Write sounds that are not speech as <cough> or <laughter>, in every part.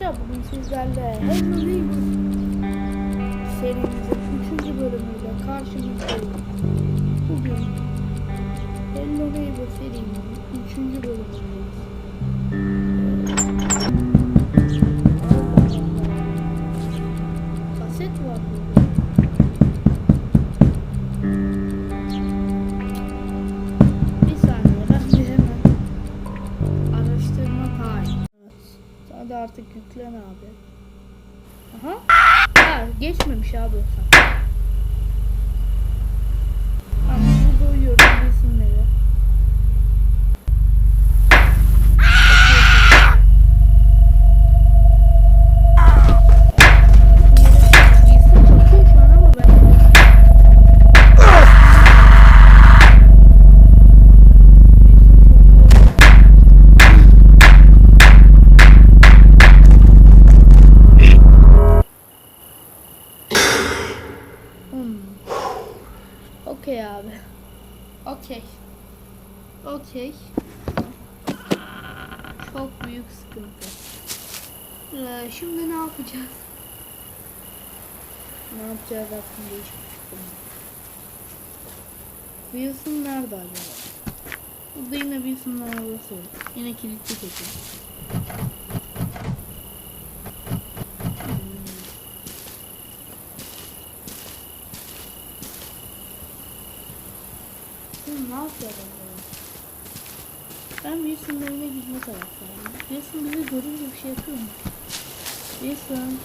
Arkadaşlar bugün sizlerle Hello Neighbor serimizin 3. bölümüyle karşınızdayım. Bugün Hello Neighbor serinin 3. bölümündeyiz. Artık yüklen abi. Aha. Ha, geçmemiş abi o Wilson nerede acaba? Burada yine Wilson'ın arabası var. Yine kilitli kesin. Hmm. Şimdi ne acaba? Ben Wilson'ın evine gitme taraftarıyım. Wilson bizi görünce bir şey yapıyor mu? Wilson.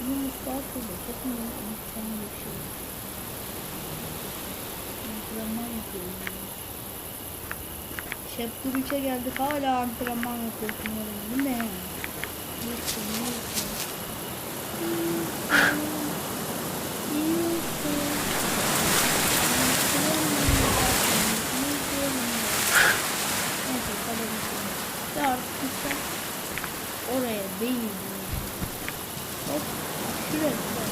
Bunun mutfağı şurada. Sakın ya. Mutfağın bir şey yok. Antrenman yapıyorum. ya. Şef Duruç'a geldik. Hala antrenman yapıyorsun oğlum. Bu ne? Wilson, Wilson. Wilson. Wilson. Oraya değil. Hop. Şuraya. şuraya.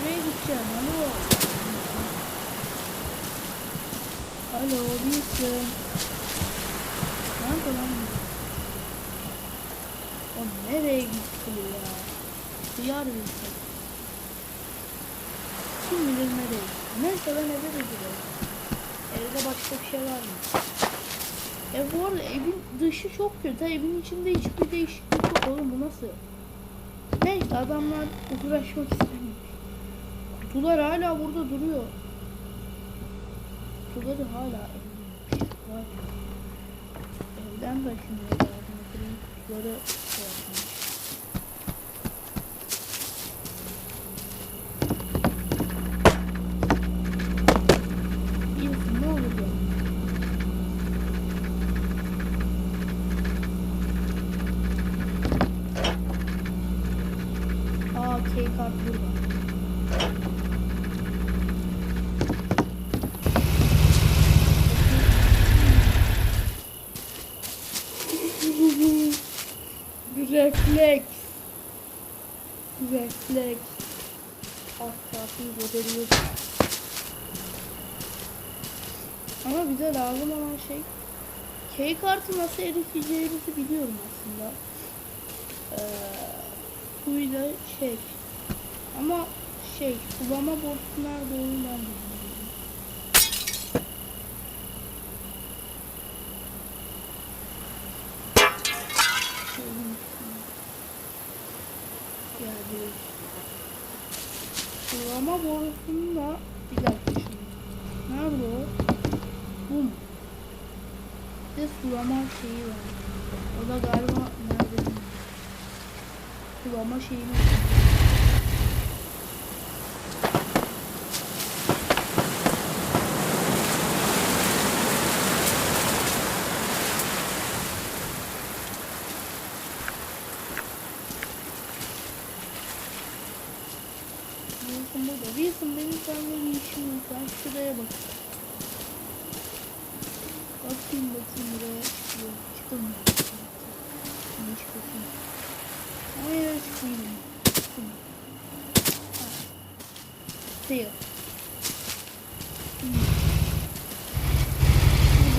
Şuraya gideceğim. Alo. Alo. Bilsin. Nerede lan? bu? O nereye gitti bu ya? Duyar bilsin. Kim bilir nereye? Neyse ben eve de gidiyorum. Evde başka bir şey var mı? E bu arada evin dışı çok kötü. Evin içinde hiçbir değişiklik yok oğlum bu nasıl? Neyse adamlar uğraşmak istemiyor. Kutular hala burada duruyor. Kutuları hala be. Evden taşınıyor. Kutuları şey yapmış. İyisin ne olur ya. Aa key kart burada. Refleks. Refleks. Tarafı görebiliyoruz. Ama bize lazım olan şey key kartı nasıl eriteceğimizi biliyorum aslında. Ee, suyla şey ama şey sulama borusu nerede olduğunu ben bilmiyorum. Yani sulama borusunu da bir dakika şimdi. Nerede o? Bu mu? Bir sulama şeyi var. O da galiba nerede. Sulama şeyini Wilson Suyu.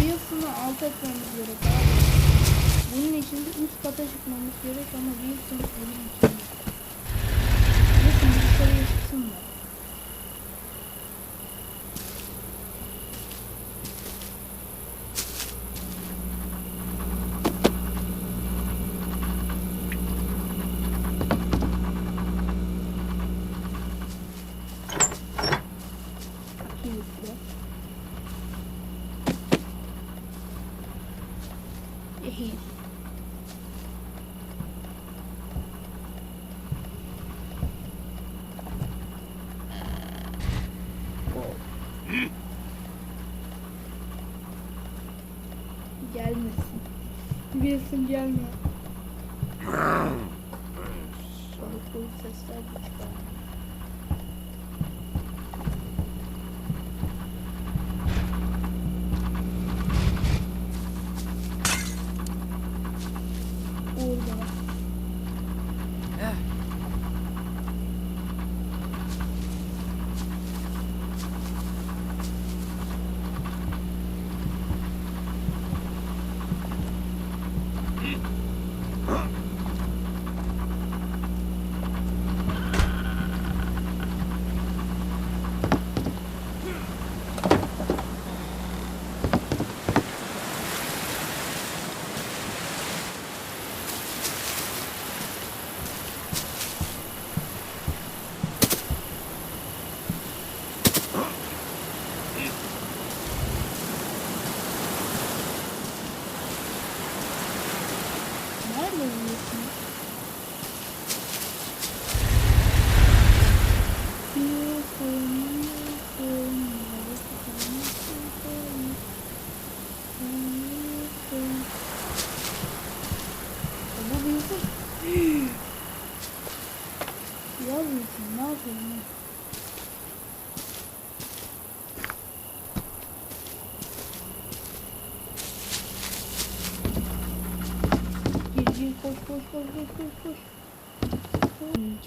Biosunu alt etmemiz gerek abi. Bunun için de üst kata çıkmamız gerek ama bir biosunu emin 新疆的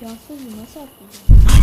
İmkansız mı? Nasıl atlayacağım?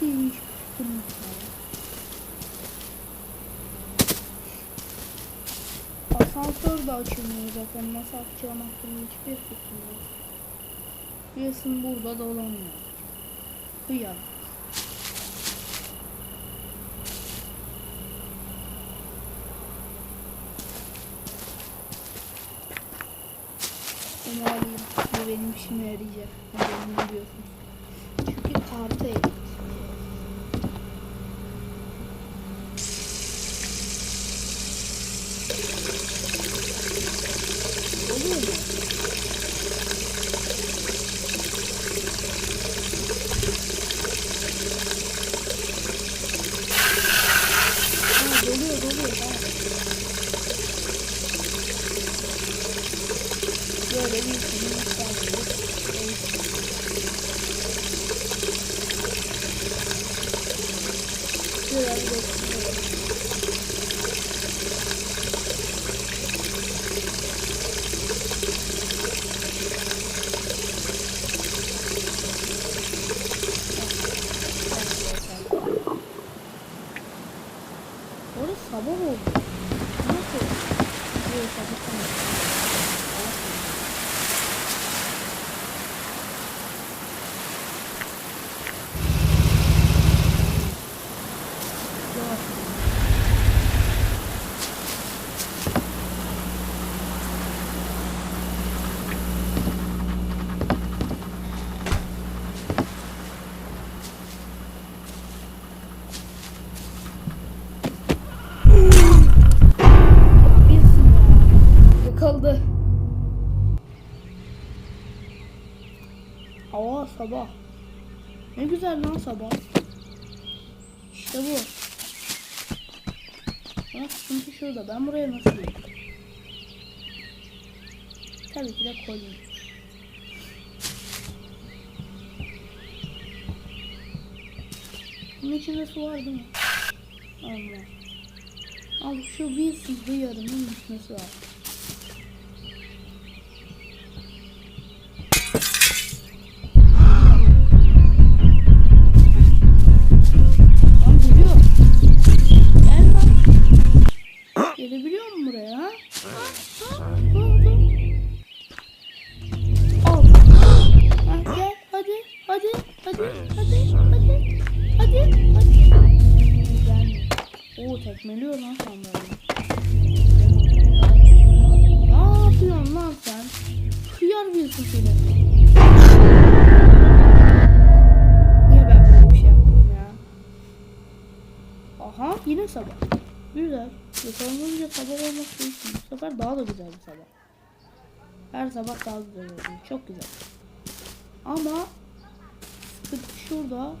hiç Asansör de açılmıyor zaten. Nasıl açacağım hakkında hiçbir fikrim yok. Biliyorsun burada dolanıyor. Kıyam. Onu alayım. Bu benim işime yarayacak. Benim biliyorsun. Çünkü kartı eğitim. Şimdi Wilson'ı alt etmemiz Orası sabah oldu. Nasıl? Yok sabah olmadı. Yok. Sabah. Ne güzel lan sabah. İşte bu. Ama sıkıntı şurada. Ben buraya nasıl gireyim? Tabii ki de koyayım. Bunun içinde su var değil mi? Allah. Abi şu bir sızlı yarının düşmesi var. Tekmeliyor lan sanırım. Ne yapıyorsun lan sen? Hıyar bir seni. Niye ben böyle bir şey yaptım ya? Aha yine sabah. Güzel. Yakalanınca sabah olmak değişmiyor. Bu sefer daha da güzel bir sabah. Her sabah daha güzel oluyor. Çok güzel. Ama sıkıntı şurada.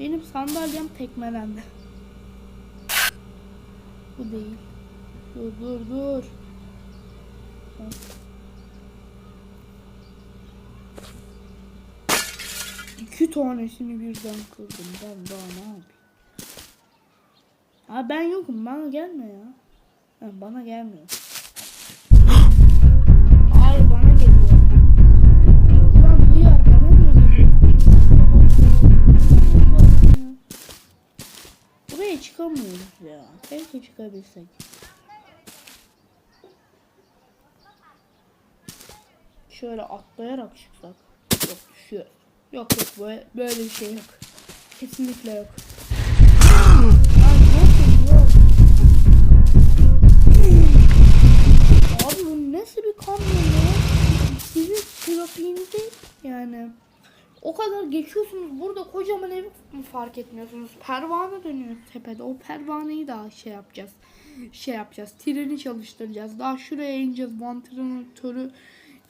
Benim sandalyem tekmelendi. Bu değil. Dur dur dur. İki tanesini birden kırdım. Ben daha ne yapayım? Ha ben yokum. Bana gelme ya. Ha, bana gelmiyor. Buraya çıkamıyoruz ya. Keşke çıkabilsek. Şöyle atlayarak çıksak. Yok düşüyor. Yok yok böyle, böyle bir şey yok. Kesinlikle yok. Kadar geçiyorsunuz burada kocaman mi fark etmiyorsunuz? Pervane dönüyor tepede. O pervaneyi daha şey yapacağız. Şey yapacağız. Treni çalıştıracağız. Daha şuraya ineceğiz. Vantilatörü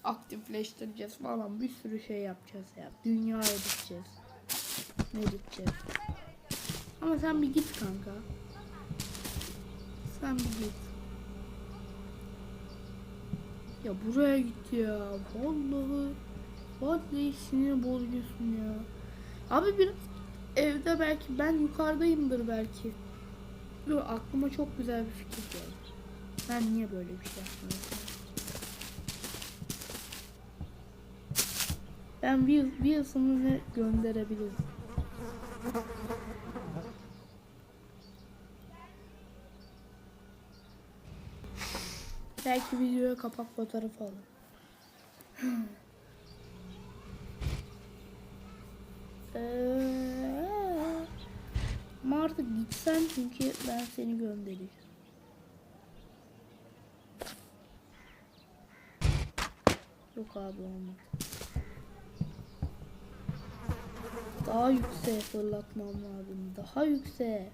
aktifleştireceğiz falan. Bir sürü şey yapacağız ya. Dünyaya gideceğiz. Ne gideceğiz? Ama sen bir git kanka. Sen bir git. Ya buraya git ya. Vallahi. Vallahi sinir bozuyorsun ya. Abi biraz evde belki ben yukarıdayımdır belki. Dur aklıma çok güzel bir fikir geldi. Ben niye böyle bir şey yapmıyorum? Ben Will, Wilson'ı gönderebilirim. Belki videoya kapak fotoğrafı alır. <laughs> Eee, ama artık gitsen çünkü ben seni göndereceğim. Yok abi olmadı. Daha yükseğe fırlatmam lazım. Daha yükseğe.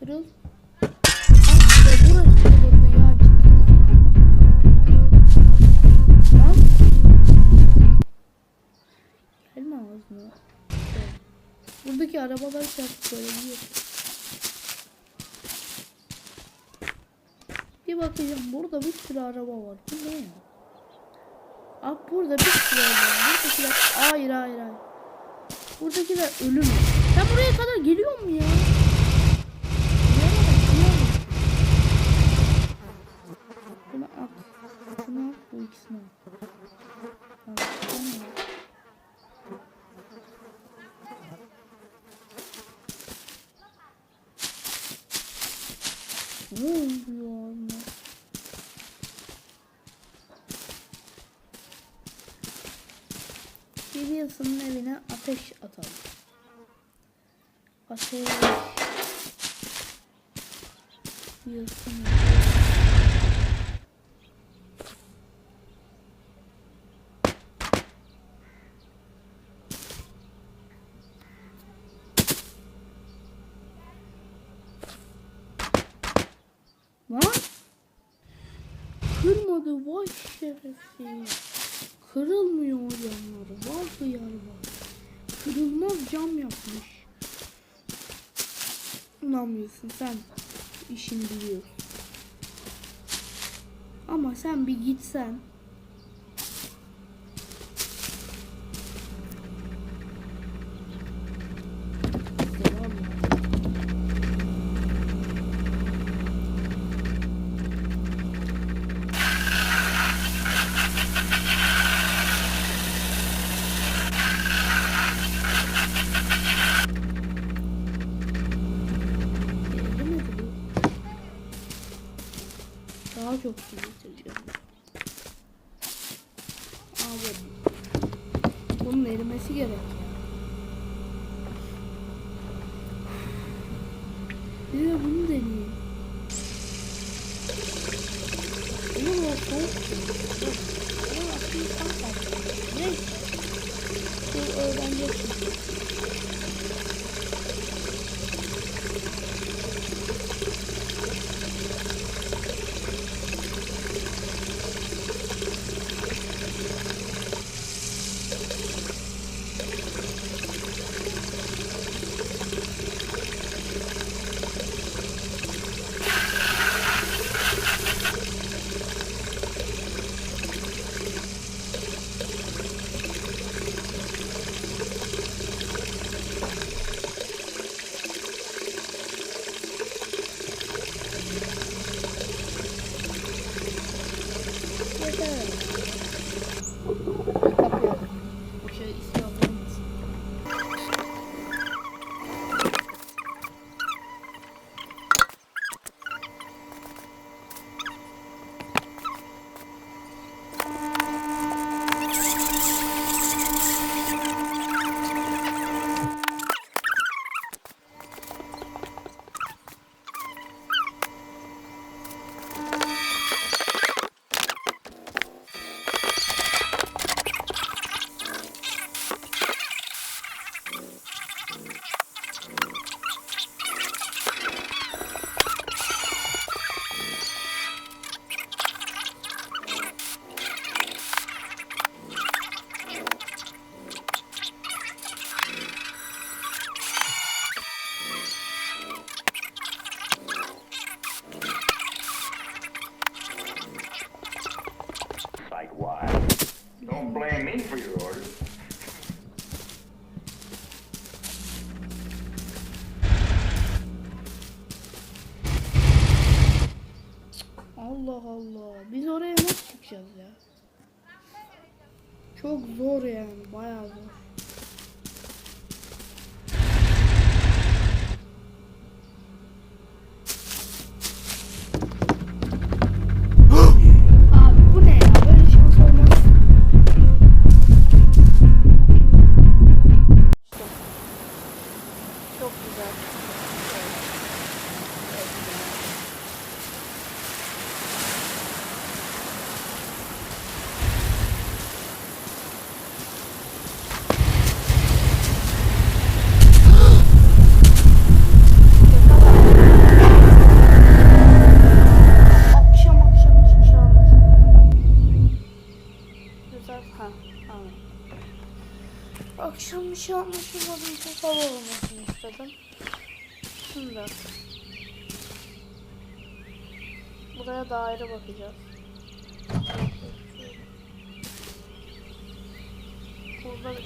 Kırıl. Arabalar çarptı böyle bir Bir bakacağım burada bir sürü araba var. Bu ne ya? Abi burada bir sürü araba var. Buradakiler... Hayır hayır hayır. Buradakiler ölüm. Sen buraya kadar geliyor mu ya? Bunu at. Şunu at. Bu ikisini at. Tamam, tamam. Ne oluyor anne? Williamson'ın evine ateş atalım. Ateş. Wilson. Lan? Kırmadı vay şerefsiz. Kırılmıyor o camları. Vay hıyar var. Kırılmaz cam yapmış. İnanmıyorsun sen. işini biliyorsun. Ama sen bir gitsen. Daha çok su getireceğim. Abi. Bunun erimesi gerek why? Don't blame me for your orders. Allah Allah. Biz oraya nasıl çıkacağız ya? Çok zor yani. Bayağı zor. Çok güzel.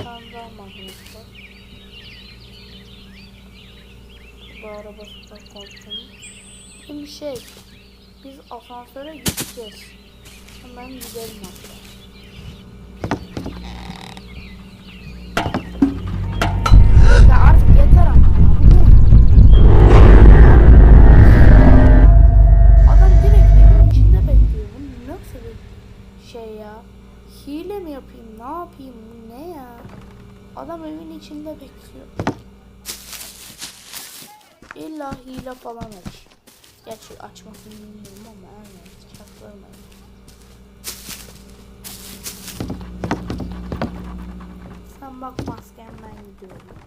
Sandal makinesi. Bu arabası da kontrolü. Şimdi şey, biz asansöre gideceğiz. Hemen gidelim hatta. Hile falan aç. Gerçi açmasını bilmiyorum ama neyse çaktırmayın. Sen bakmazken ben gidiyorum.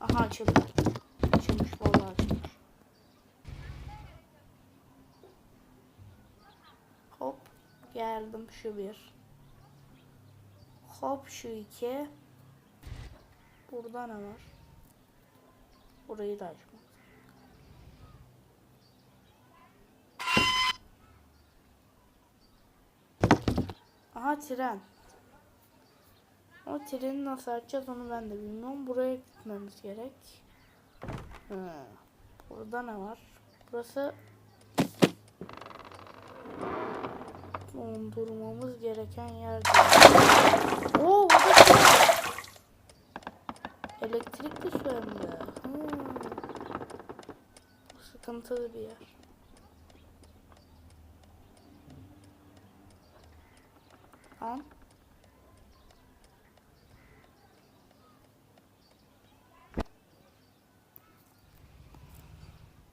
Aha açıldı. Açılmış vallahi açılmış. Hop geldim şu bir. Hop şu iki. Burada ne var? Burayı da açmak. Aha tren. O treni nasıl açacağız onu ben de bilmiyorum. Buraya gitmemiz gerek. Hı. Burada ne var? Burası dondurmamız gereken yer. Oo, burada tren. Elektrikli su hem de. Hmm. Sıkıntılı bir yer. Tamam.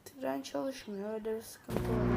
Tren çalışmıyor. Öyle bir sıkıntı var.